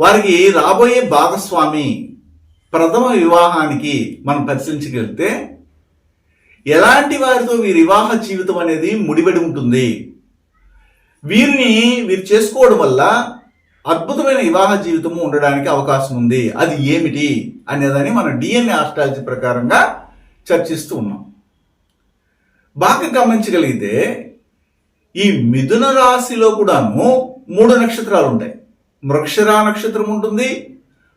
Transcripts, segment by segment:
వారికి రాబోయే భాగస్వామి ప్రథమ వివాహానికి మనం పరిశీలించగలిగితే ఎలాంటి వారితో వీరి వివాహ జీవితం అనేది ముడిపడి ఉంటుంది? వీరిని వీరు చేసుకోవడం వల్ల అద్భుతమైన వివాహ జీవితము ఉండడానికి అవకాశం ఉంది. అది ఏమిటి అనేదని మనం డిఎన్ఏ ఆస్ట్రాలజీ ప్రకారంగా చర్చిస్తూ ఉన్నాం. బాగా గమనించగలిగితే ఈ మిథున రాశిలో కూడాను మూడు నక్షత్రాలు ఉంటాయి. మృక్షరా నక్షత్రం ఉంటుంది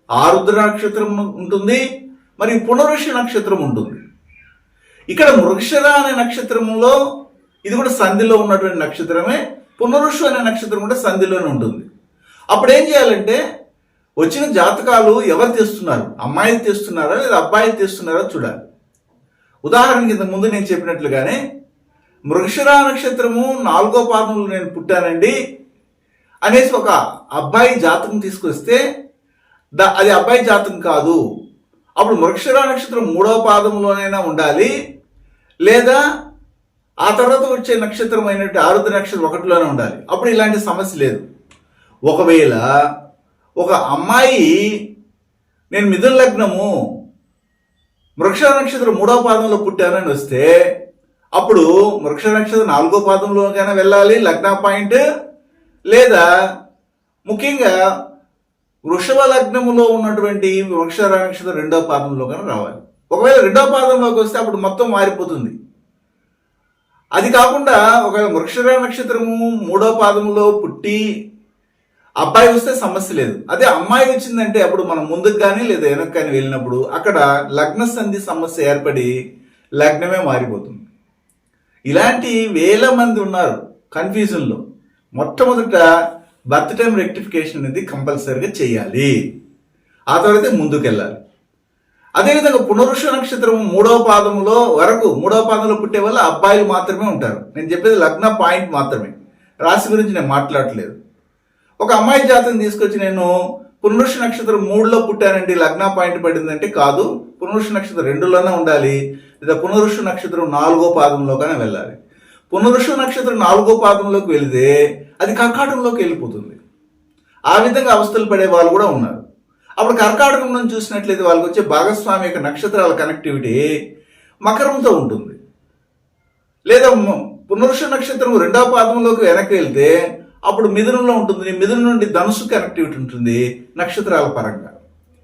ఆరుద్ర నక్షత్రం ఉంటుంది మరియు పునరుష నక్షత్రం ఉంటుంది. ఇక్కడ మృక్షర అనే నక్షత్రంలో ఇది కూడా సంధిలో ఉన్నటువంటి నక్షత్రమే పునరుషు అనే నక్షత్రం కూడా సంధిలోనే ఉంటుంది. అప్పుడు ఏం చేయాలంటే వచ్చిన జాతకాలు ఎవరు తెస్తున్నారు? అమ్మాయిలు తెస్తున్నారా లేదా అబ్బాయిలు తెస్తున్నారా చూడాలి. ఉదాహరణకి ఇంతకు ముందు నేను చెప్పినట్లుగానే మృక్షరా నక్షత్రము నాలుగో పాదంలో నేను పుట్టానండి అనేసి ఒక అబ్బాయి జాతకం తీసుకొస్తే దా అది అబ్బాయి జాతకం కాదు. అప్పుడు మృక్షర నక్షత్రం మూడవ పాదంలోనైనా ఉండాలి. లేదా ఆ తర్వాత వచ్చే నక్షత్రం అయినట్టు ఆరుద్ర నక్షత్రం ఒకటిలోనే ఉండాలి. అప్పుడు ఇలాంటి సమస్య లేదు. ఒకవేళ ఒక అమ్మాయి నేను మిథున లగ్నము వృక్ష నక్షత్రం మూడో పాదంలో పుట్టానని వస్తే అప్పుడు వృక్ష నక్షత్రం నాలుగో పాదంలోకైనా వెళ్ళాలి. లగ్న పాయింట్ లేదా ముఖ్యంగా వృషభ లగ్నములో ఉన్నటువంటి వృక్ష నక్షత్రం రెండో పాదంలో కానీ రావాలి. ఒకవేళ రెండో పాదంలోకి వస్తే అప్పుడు మొత్తం మారిపోతుంది. అది కాకుండా ఒకవేళ వృక్ష నక్షత్రము మూడో పాదంలో పుట్టి అబ్బాయి వస్తే సమస్య లేదు. అదే అమ్మాయి వచ్చిందంటే అప్పుడు మనం ముందుకు కానీ లేదా వెనక్కి కానీ వెళ్ళినప్పుడు అక్కడ లగ్న సంధి సమస్య ఏర్పడి లగ్నమే మారిపోతుంది. ఇలాంటి వేల మంది ఉన్నారు కన్ఫ్యూజన్లో. మొట్టమొదట బర్త్ టైం రెక్టిఫికేషన్ అనేది కంపల్సరీగా చేయాలి. ఆ తర్వాత ముందుకెళ్ళాలి. అదేవిధంగా పునరుష నక్షత్రం మూడవ పాదంలో వరకు మూడవ పాదంలో పుట్టే వల్ల అబ్బాయిలు మాత్రమే ఉంటారు. నేను చెప్పేది లగ్న పాయింట్ మాత్రమే. రాశి గురించి నేను మాట్లాడట్లేదు. ఒక అమ్మాయి జాతకం తీసుకొచ్చి నేను పునరుష నక్షత్రం మూడులో పుట్టానండి లగ్న పాయింట్ పడిందంటే కాదు పునరుష నక్షత్రం రెండులోనే ఉండాలి లేదా పునరుష నక్షత్రం నాలుగో పాదంలోగానే వెళ్ళాలి. పునరుష నక్షత్రం నాలుగో పాదంలోకి వెళితే అది కర్కాటంలోకి వెళ్ళిపోతుంది. ఆ విధంగా అవస్థలు పడే వాళ్ళు కూడా ఉన్నారు. అప్పుడు కర్కాటకం నుంచి చూసినట్లయితే వాళ్ళకి వచ్చే భాగస్వామి యొక్క నక్షత్రాల కనెక్టివిటీ మకరంతో ఉంటుంది. లేదా పునరుష నక్షత్రం రెండవ పాదంలోకి వెనక్కి వెళ్తే అప్పుడు మిథునంలో ఉంటుంది మిథునం నుండి ధనుసు కనెక్టివిటీ ఉంటుంది నక్షత్రాల పరంగా.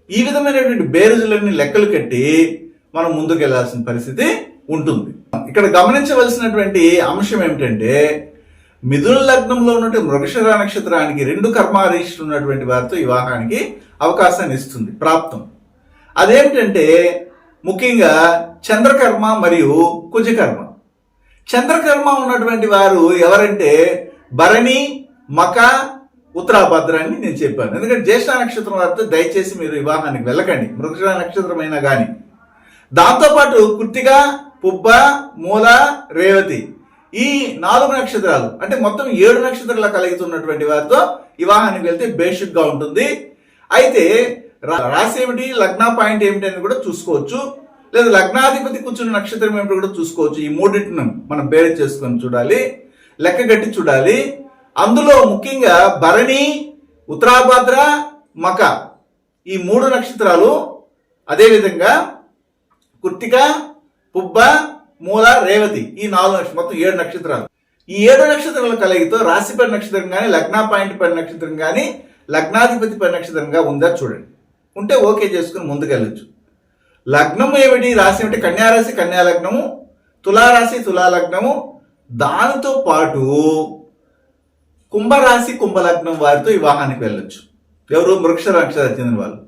ఈ విధమైనటువంటి బేరుజులన్నీ లెక్కలు కట్టి మనం ముందుకు వెళ్ళాల్సిన పరిస్థితి ఉంటుంది. ఇక్కడ గమనించవలసినటువంటి అంశం ఏమిటంటే మిథున లగ్నంలో ఉన్నటువంటి మృగశిర నక్షత్రానికి రెండు కర్మారీషులు ఉన్నటువంటి వారితో వివాహానికి అవకాశాన్ని ఇస్తుంది ప్రాప్తం. అదేమిటంటే ముఖ్యంగా చంద్రకర్మ మరియు కుజకర్మ. చంద్రకర్మ ఉన్నటువంటి వారు ఎవరంటే భరణి మక ఉత్తరాభద్రాన్ని అని నేను చెప్పాను. ఎందుకంటే జ్యేష్ఠ నక్షత్రం వారితో దయచేసి మీరు వివాహానికి వెళ్ళకండి మృగశిర నక్షత్రమైనా కానీ దాంతోపాటు కుర్తిగా పుబ్బ మూల రేవతి. ఈ నాలుగు నక్షత్రాలు అంటే మొత్తం ఏడు నక్షత్రాల కలుగుతున్నటువంటి వారితో వివాహానికి వెళ్తే బేసిక్గా ఉంటుంది. అయితే రా- రాశి ఏమిటి లగ్న పాయింట్ ఏమిటి అని కూడా చూసుకోవచ్చు. లేదా లగ్నాధిపతి కూర్చున్న నక్షత్రం ఏమిటి కూడా చూసుకోవచ్చు. ఈ మూడింటిని మనం బేర్ చేసుకొని చూడాలి లెక్క గట్టి చూడాలి. అందులో ముఖ్యంగా భరణి ఉత్తరాభద్ర మక ఈ మూడు నక్షత్రాలు అదేవిధంగా కుర్తిక పుబ్బ మూల రేవతి ఈ నాలుగు నక్షత్రం మొత్తం ఏడు నక్షత్రాలు. ఈ ఏడు నక్షత్రాల కలయితో రాశి పడి నక్షత్రం కానీ లగ్న పాయింట్ పడి నక్షత్రం కానీ లగ్నాధిపతి పడి నక్షత్రంగా ఉందా చూడండి. ఉంటే ఓకే చేసుకుని ముందుకెళ్ళచ్చు. లగ్నం ఏమిటి? రాశి ఏమిటి? కన్యారాశి కన్యా లగ్నము తులారాశి తులాలగ్నము. దానితో పాటు కుంభరాశి కుంభలగ్నం వారితో వివాహానికి వెళ్ళొచ్చు. ఎవరు? వృక్ష నక్షత్రం చెందిన వాళ్ళు.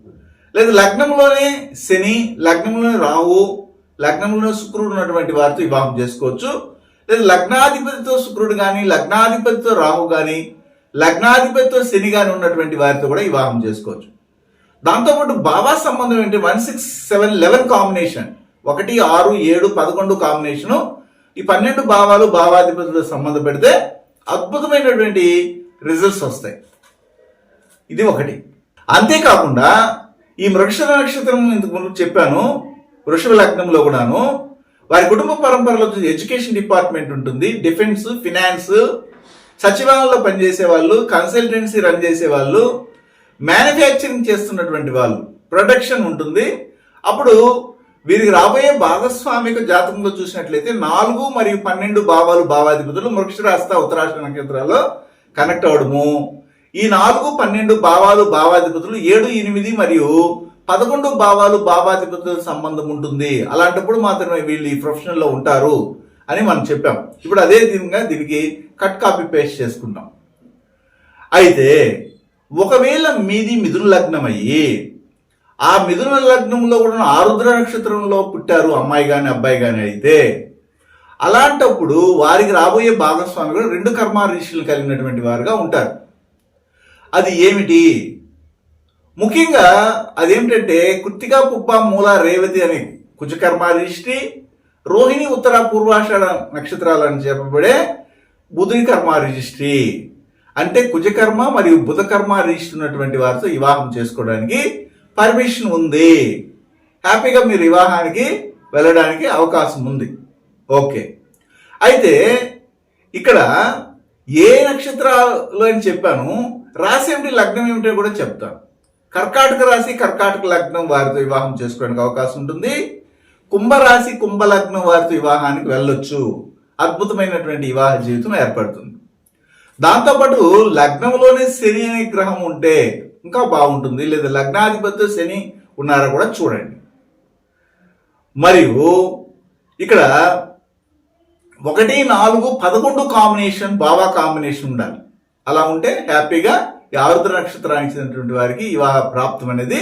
లేదా లగ్నంలోనే శని లగ్నంలోనే రావు లగ్నంలో శుక్రుడు ఉన్నటువంటి వారితో వివాహం చేసుకోవచ్చు. లేదా లగ్నాధిపతితో శుక్రుడు కానీ లగ్నాధిపతితో రాహు కానీ లగ్నాధిపతితో శని కానీ ఉన్నటువంటి వారితో కూడా వివాహం చేసుకోవచ్చు. దాంతోపాటు బాబా సంబంధం ఏంటి? One six seven eleven combination. ఒకటి ఆరు ఏడు పదకొండు కాంబినేషను. ఈ పన్నెండు భావాలు భావాధిపతులతో సంబంధం పెడితే అద్భుతమైనటువంటి రిజల్ట్స్ వస్తాయి. ఇది ఒకటి. అంతేకాకుండా ఈ మృక్ష నక్షత్రం ఇంతకు ముందు చెప్పాను. వృషభ లగ్నంలో కూడాను. వారి కుటుంబ పరంపరలో వచ్చి ఎడ్యుకేషన్ డిపార్ట్మెంట్ ఉంటుంది. డిఫెన్స్ ఫినాన్స్ సచివాలయంలో పనిచేసే వాళ్ళు కన్సల్టెన్సీ రన్ చేసే వాళ్ళు మ్యానుఫ్యాక్చరింగ్ చేస్తున్నటువంటి వాళ్ళు ప్రొడక్షన్ ఉంటుంది. అప్పుడు వీరికి రాబోయే భాగస్వామిక జాతకంలో చూసినట్లయితే నాలుగు మరియు పన్నెండు భావాలు భావాధిపతులు మృక్షరాస్త ఉత్తరాష్ట్ర నక్షత్రాల్లో కనెక్ట్ అవడము. ఈ నాలుగు పన్నెండు భావాలు భావాధిపతులు ఏడు ఎనిమిది మరియు పదకొండు భావాలు భావాధిపతులకు సంబంధం ఉంటుంది. అలాంటప్పుడు మాత్రమే వీళ్ళు ఈ ప్రొఫెషన్లో ఉంటారు అని మనం చెప్పాం. ఇప్పుడు అదే విధంగా దీనికి కట్ కాపీ పేస్ట్ చేసుకుంటాం. అయితే ఒకవేళ మీది మిథున లగ్నం అయ్యి ఆ మిథున లగ్నంలో కూడా ఆరుద్ర నక్షత్రంలో పుట్టారు అమ్మాయి కానీ అబ్బాయి కానీ అయితే అలాంటప్పుడు వారికి రాబోయే భాగస్వామి కూడా రెండు కర్మ ఋషులు కలిగినటువంటి వారుగా ఉంటారు. అది ఏమిటి? ముఖ్యంగా అదేమిటంటే కృత్తికా పుబ్బ మూల రేవతి అనే కుజకర్మ రిష్టి రోహిణి ఉత్తర పూర్వాషాఢ నక్షత్రాలు అని చెప్పబడే బుధుని కర్మ రిజిస్ట్రీ అంటే కుజకర్మ మరియు బుధకర్మ రిజిస్ట్రీ ఉన్నటువంటి వారితో వివాహం చేసుకోవడానికి పర్మిషన్ ఉంది. హ్యాపీగా మీరు వివాహానికి వెళ్ళడానికి అవకాశం ఉంది. ఓకే. అయితే ఇక్కడ ఏ నక్షత్రాలు అని చెప్పాను రాసేమిటి లగ్నం ఏమిటో కూడా చెప్తాను. కర్కాటక రాశి కర్కాటక లగ్నం వారితో వివాహం చేసుకోవడానికి అవకాశం ఉంటుంది. కుంభరాశి కుంభలగ్నం వారితో వివాహానికి వెళ్ళొచ్చు. అద్భుతమైనటువంటి వివాహ జీవితం ఏర్పడుతుంది. దాంతోపాటు లగ్నంలోనే శని అనే గ్రహం ఉంటే ఇంకా బాగుంటుంది. లేదా లగ్నాధిపతి శని ఉన్నారా కూడా చూడండి. మరియు ఇక్కడ ఒకటి నాలుగు పదకొండు కాంబినేషన్ బాబా కాంబినేషన్ ఉండాలి. అలా ఉంటే హ్యాపీగా ఈ ఆరుద్ర నక్షత్రానికి చెందినటువంటి వారికి వివాహ ప్రాప్తం అనేది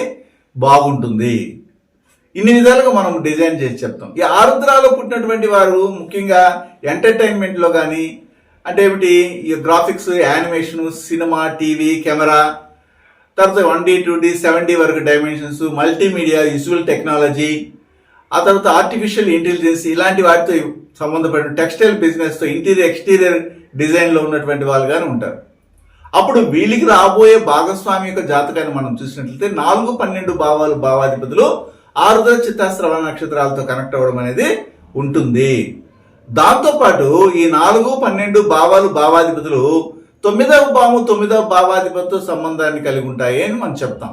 బాగుంటుంది. ఇన్ని విధాలుగా మనం డిజైన్ చేసి చెప్తాం. ఈ ఆరుద్రాలో పుట్టినటువంటి వారు ముఖ్యంగా ఎంటర్టైన్మెంట్లో కానీ అంటే ఏమిటి ఈ graphics animation cinema TV camera తర్వాత one D two D seven D వరకు డైమెన్షన్స్ మల్టీమీడియా విజువల్ టెక్నాలజీ ఆ తర్వాత ఆర్టిఫిషియల్ ఇంటెలిజెన్స్ ఇలాంటి వాటితో సంబంధపడిన టెక్స్టైల్ బిజినెస్తో ఇంటీరియర్ ఎక్స్టీరియర్ డిజైన్లో ఉన్నటువంటి వాళ్ళు కానీ ఉంటారు. అప్పుడు వీళ్ళకి రాబోయే భాగస్వామి యొక్క జాతకాన్ని మనం చూసినట్లయితే నాలుగు పన్నెండు భావాలు భావాధిపతులు ఆరుద్ర చిత్తాశ్రవణ నక్షత్రాలతో కనెక్ట్ అవ్వడం అనేది ఉంటుంది. దాంతోపాటు ఈ నాలుగు పన్నెండు భావాలు భావాధిపతులు తొమ్మిదవ భావం తొమ్మిదవ భావాధిపతితో సంబంధాన్ని కలిగి ఉంటాయి అని మనం చెప్తాం.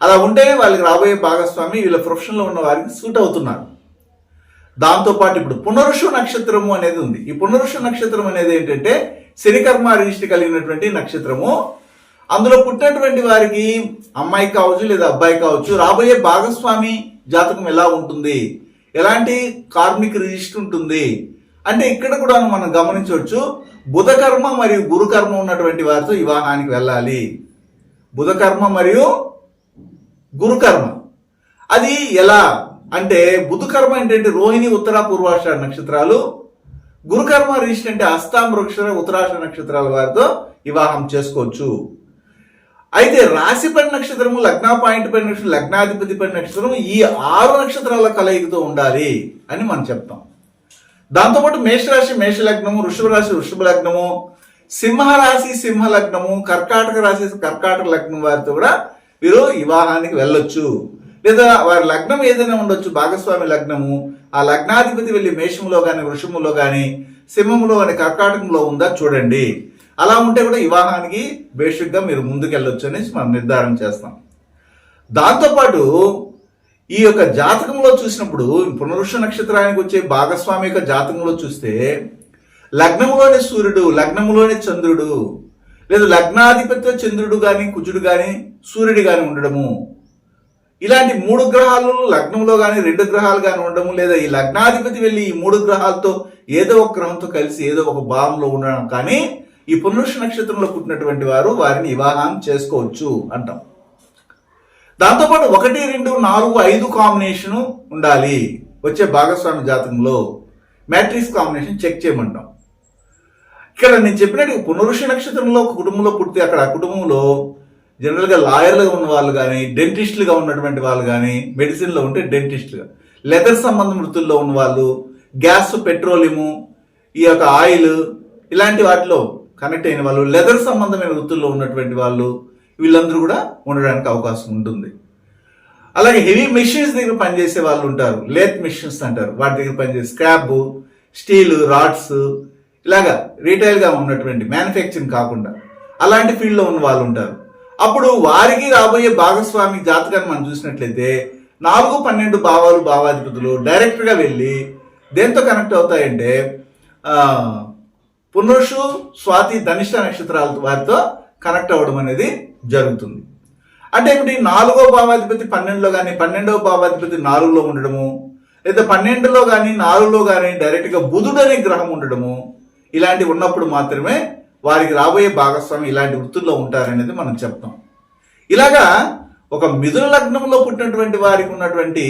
అలా ఉంటేనే వాళ్ళకి రాబోయే భాగస్వామి వీళ్ళ ప్రొఫెషన్లో ఉన్న వారికి సూట్ అవుతున్నారు. దాంతోపాటు ఇప్పుడు పునరుషు నక్షత్రము అనేది ఉంది. ఈ పునరుషు నక్షత్రం అనేది ఏంటంటే శనికర్మ రిజిస్టర్ కలిగినటువంటి నక్షత్రము. అందులో పుట్టినటువంటి వారికి అమ్మాయి కావచ్చు లేదా అబ్బాయి కావచ్చు రాబోయే భాగస్వామి జాతకం ఎలా ఉంటుంది? ఎలాంటి కార్మిక రిజిస్టర్ ఉంటుంది? అంటే ఇక్కడ కూడా మనం గమనించవచ్చు బుధకర్మ మరియు గురుకర్మ ఉన్నటువంటి వారితో వివాహానికి వెళ్ళాలి. బుధకర్మ మరియు గురుకర్మ. అది ఎలా? అంటే బుధకర్మ ఏంటంటే రోహిణి ఉత్తర పూర్వాషాఢ నక్షత్రాలు గురుకర్మ రిజిస్టర్ అంటే వృక్ష ఉత్తరాష నక్షత్రాల వారితో వివాహం చేసుకోవచ్చు. అయితే రాశిపడి నక్షత్రము లగ్న పాయింట్ పడి నక్షత్రం లగ్నాధిపతి పడి నక్షత్రం ఈ ఆరు నక్షత్రాల కలయికతో ఉండాలి అని మనం చెప్తాం. దాంతోపాటు మేషరాశి మేష లగ్నము వృషభ రాశి వృషభ లగ్నము సింహరాశి సింహ లగ్నము కర్కాటక రాశి కర్కాటక లగ్నం వారితో కూడా వీరు వివాహానికి వెళ్ళొచ్చు. లేదా వారి లగ్నం ఏదైనా ఉండొచ్చు భాగస్వామి లగ్నము ఆ లగ్నాధిపతి వెళ్ళి మేషంలో కానీ వృషములో కానీ సింహంలో కానీ కర్కాటకంలో ఉందా చూడండి. అలా ఉంటే కూడా వివాహానికి బేసిక్గా మీరు ముందుకెళ్ళొచ్చు అనేసి మనం నిర్ధారణ చేస్తాం. దాంతోపాటు ఈ యొక్క జాతకంలో చూసినప్పుడు పునరుష నక్షత్రానికి వచ్చే భాగస్వామి యొక్క జాతకంలో చూస్తే లగ్నంలోని సూర్యుడు లగ్నంలోని చంద్రుడు లేదా లగ్నాధిపత్య చంద్రుడు కానీ కుజుడు కానీ సూర్యుడు కానీ ఉండడము ఇలాంటి మూడు గ్రహాలను లగ్నంలో కానీ రెండు గ్రహాలు కానీ ఉండడం లేదా ఈ లగ్నాధిపతి వెళ్ళి ఈ మూడు గ్రహాలతో ఏదో ఒక గ్రహంతో కలిసి ఏదో ఒక భావంలో ఉండడం కానీ ఈ పునరుష నక్షత్రంలో పుట్టినటువంటి వారు వారిని వివాహం చేసుకోవచ్చు అంటాం. దాంతోపాటు ఒకటి రెండు నాలుగు ఐదు కాంబినేషన్ ఉండాలి. వచ్చే భాగస్వామి జాతకంలో మ్యాట్రిక్స్ కాంబినేషన్ చెక్ చేయమంటాం. ఇక్కడ నేను చెప్పినట్టు పునరుష నక్షత్రంలో కుటుంబంలో పుడితే అక్కడ కుటుంబంలో జనరల్గా లాయర్లుగా ఉన్న వాళ్ళు కానీ డెంటిస్టులుగా ఉన్నటువంటి వాళ్ళు కానీ మెడిసిన్లో ఉంటే డెంటిస్టులుగా. లెదర్ సంబంధ వృత్తుల్లో ఉన్న వాళ్ళు గ్యాస్ పెట్రోలియము ఈ యొక్క ఆయిల్ ఇలాంటి వాటిలో కనెక్ట్ అయిన వాళ్ళు లెదర్ సంబంధమైన వృత్తుల్లో ఉన్నటువంటి వాళ్ళు వీళ్ళందరూ కూడా ఉండడానికి అవకాశం ఉంటుంది. అలాగే హెవీ మెషిన్స్ దగ్గర పనిచేసే వాళ్ళు ఉంటారు. లేత్ మెషిన్స్ అంటారు. వాటి దగ్గర పనిచేసే స్క్రాప్ స్టీల్ రాడ్స్ ఇలాగా రీటైల్గా ఉన్నటువంటి మ్యానుఫ్యాక్చరింగ్ కాకుండా అలాంటి ఫీల్డ్లో ఉన్న వాళ్ళు ఉంటారు. అప్పుడు వారికి రాబోయే భాగస్వామి జాతకాన్ని మనం చూసినట్లయితే నాలుగు పన్నెండు భావాలు భావాధిపతులు డైరెక్ట్గా వెళ్ళి దేంతో కనెక్ట్ అవుతాయంటే పునరుషు స్వాతి ధనిష్ట నక్షత్రాల వారితో కనెక్ట్ అవ్వడం అనేది జరుగుతుంది. అంటే ఏమిటి? నాలుగో భావాధిపతి పన్నెండులో కానీ పన్నెండవ భావాధిపతి నాలుగులో ఉండడము లేదా పన్నెండులో కానీ నాలుగులో కానీ డైరెక్ట్గా బుధుడు అనే గ్రహం ఉండడము ఇలాంటివి ఉన్నప్పుడు మాత్రమే వారికి రాబోయే భాగస్వామి ఇలాంటి వృత్తుల్లో ఉంటారనేది మనం చెప్తాం. ఇలాగా ఒక మిథున లగ్నంలో పుట్టినటువంటి వారికి ఉన్నటువంటి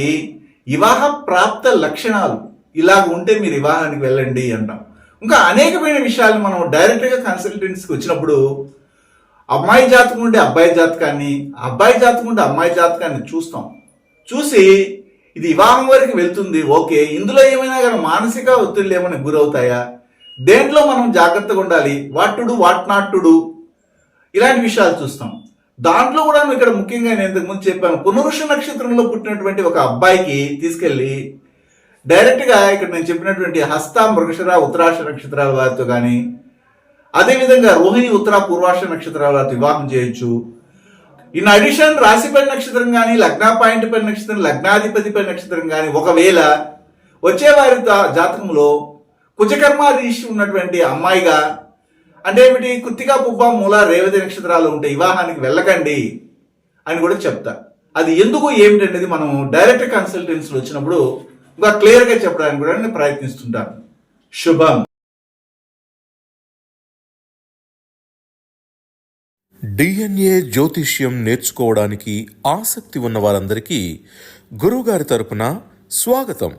వివాహ ప్రాప్త లక్షణాలు ఇలాగ ఉంటే మీరు వివాహానికి వెళ్ళండి అంటాం. ఇంకా అనేకమైన విషయాలు మనం డైరెక్ట్గా కన్సల్టెన్సీకి వచ్చినప్పుడు అమ్మాయి జాతకం ఉంటే అబ్బాయి జాతకాన్ని అబ్బాయి జాతకం ఉంటే అమ్మాయి జాతకాన్ని చూస్తాం. చూసి ఇది వివాహం వరకు వెళ్తుంది ఓకే ఇందులో ఏమైనా కానీ మానసిక ఒత్తిళ్ళు ఏమైనా గురవుతాయా? దేంట్లో మనం జాగ్రత్తగా ఉండాలి? What to do what not to do ఇలాంటి విషయాలు చూస్తాం. దాంట్లో కూడా ఇక్కడ ముఖ్యంగా నేను ఇంతకు ముందు చెప్పాను పునరుష నక్షత్రంలో పుట్టినటువంటి ఒక అబ్బాయికి తీసుకెళ్ళి డైరెక్ట్గా ఇక్కడ నేను చెప్పినటువంటి హస్త మృగశర ఉత్తరాష నక్షత్రాల వారితో కానీ అదేవిధంగా రోహిణి ఉత్తర పూర్వాష నక్షత్రాల వారితో వివాహం చేయొచ్చు ఇన్ అడిషన్ రాశిపై నక్షత్రం కానీ లగ్న పాయింట్ పై నక్షత్రం లగ్నాధిపతి పై నక్షత్రం కానీ ఒకవేళ వచ్చే వారి జాతకంలో కుజకర్మ రీషి ఉన్నటువంటి అమ్మాయిగా అంటే ఏమిటి? కృతికా పుబ్బ మూల రేవతి నక్షత్రాలు ఉంటే వివాహానికి వెళ్ళకండి అని కూడా చెప్తా. అది ఎందుకు ఏమిటనేది మనం డైరెక్ట్ కన్సల్టెన్సీలు వచ్చినప్పుడు ఇంకా క్లియర్గా చెప్పడానికి కూడా నేను ప్రయత్నిస్తుంటాను. శుభం. డిఎన్ఏ జ్యోతిష్యం నేర్చుకోవడానికి ఆసక్తి ఉన్న వారందరికీ గురువుగారి తరపున స్వాగతం.